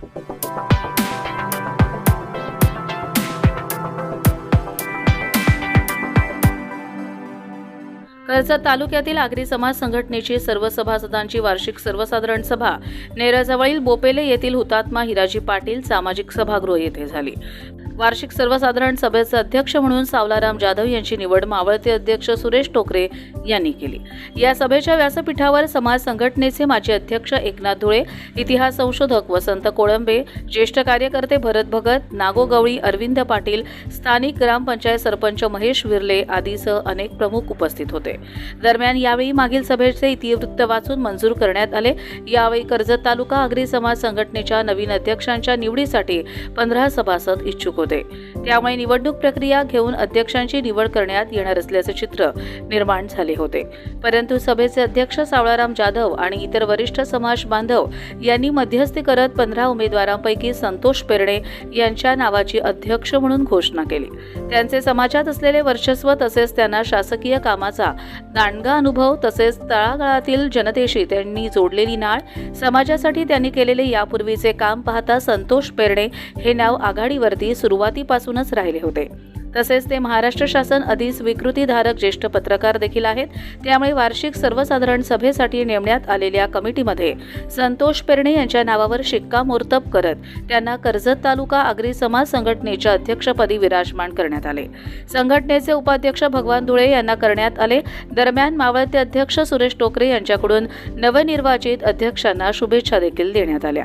कर्जत तालुक्यातील आगरी समाज संघटनेची सर्व सभासदांची वार्षिक सर्वसाधारण सभा. नेराजवळील बोपेले येथील हुतात्मा हिराजी पाटील सामाजिक सभागृह येथे झाली. वार्षिक सर्वसाधारण सभेचे अध्यक्ष म्हणून सावलाराम जाधव यांची निवड मावळते अध्यक्ष सुरेश टोकरे यांनी केली. या सभेच्या व्यासपीठावर समाज संघटनेचे माजी अध्यक्ष एकनाथ धुळे इतिहास संशोधक वसंत कोळंबे ज्येष्ठ कार्यकर्ते भरत भगत नागो गवळी अरविंद पाटील स्थानिक ग्रामपंचायत सरपंच महेश विर्ले आदीसह अनेक प्रमुख उपस्थित होते. दरम्यान यावेळी मागील सभेचे इतिवृत्त वाचून मंजूर करण्यात आले. यावेळी कर्जत तालुका आगरी समाज संघटनेच्या नवीन अध्यक्षांच्या निवडीसाठी पंधरा सभासद इच्छुक होते. त्यामुळे निवडणूक प्रक्रिया घेऊन अध्यक्षांची निवड करण्यात येणार असल्याचे चित्र निर्माण झाले होते. परंतु सभेचे अध्यक्ष सावळाराम जाधव आणि इतर वरिष्ठ समाज बांधव यांनी मध्यस्थी करत पंधरा उमेदवारांपैकी संतोष पेरणे यांच्या नावाची अध्यक्ष म्हणून घोषणा केली. त्यांचे समाजात असलेले वर्चस्व तसेच त्यांना शासकीय कामाचा दांडगा अनुभव तसेच तळागाळातील जनतेशी त्यांनी जोडलेली नाळ समाजासाठी त्यांनी केलेले यापूर्वीचे काम पाहता संतोष पेरणे हे नाव आघाडीवरती सुरुवातीपासूनच राहिले होते. तसेच ते महाराष्ट्र शासन अधिस्वीकृतीधारक ज्येष्ठ पत्रकार देखील आहेत. त्यामुळे वार्षिक सर्वसाधारण सभेसाठी नेमण्यात आलेल्या कमिटीमध्ये संतोष पेरणे यांच्या नावावर शिक्कामोर्तब करत त्यांना कर्जत तालुका आगरी समाज संघटनेच्या अध्यक्षपदी विराजमान करण्यात आले. संघटनेचे उपाध्यक्ष भगवान धुळे यांना करण्यात आले. दरम्यान मावळते अध्यक्ष सुरेश टोकरे यांच्याकडून नवनिर्वाचित अध्यक्षांना शुभेच्छा देखील देण्यात आल्या.